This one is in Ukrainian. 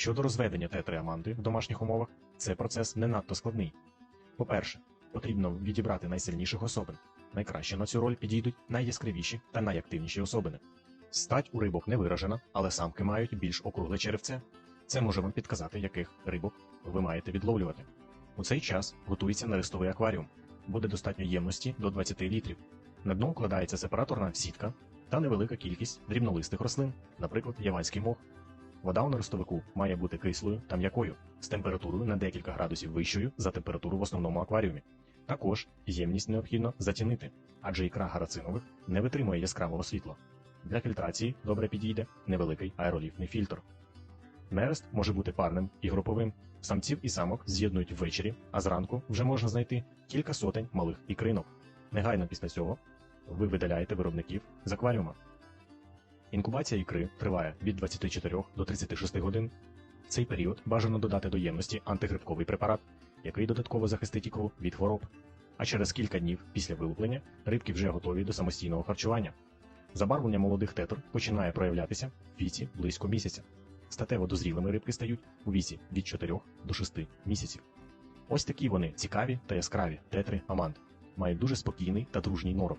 Щодо розведення тетри аманти в домашніх умовах, це процес не надто складний. По-перше, потрібно відібрати найсильніших особин. Найкраще на цю роль підійдуть найяскравіші та найактивніші особини. Стать у рибок не виражена, але самки мають більш округле черевце. Це може вам підказати, яких рибок ви маєте відловлювати. У цей час готується нерестовий акваріум. Буде достатньо ємності до 20 літрів. На дно вкладається сепараторна сітка та невелика кількість дрібнолистих рослин, наприклад, яванський мох. Вода у нерестовику має бути кислою та м'якою, з температурою на декілька градусів вищою за температуру в основному акваріумі. Також ємність необхідно затінити, адже ікра гарацинових не витримує яскравого світла. Для фільтрації добре підійде невеликий аероліфний фільтр. Нерест може бути парним і груповим. Самців і самок з'єднують ввечері, а зранку вже можна знайти кілька сотень малих ікринок. Негайно після цього ви видаляєте виробників з акваріума. Інкубація ікри триває від 24 до 36 годин. В цей період бажано додати до ємності антигрибковий препарат, який додатково захистить ікру від хвороб. А через кілька днів після вилуплення рибки вже готові до самостійного харчування. Забарвлення молодих тетр починає проявлятися в віці близько місяця. Статево дозрілими рибки стають у віці від 4 до 6 місяців. Ось такі вони цікаві та яскраві тетри амант. Мають дуже спокійний та дружній норов.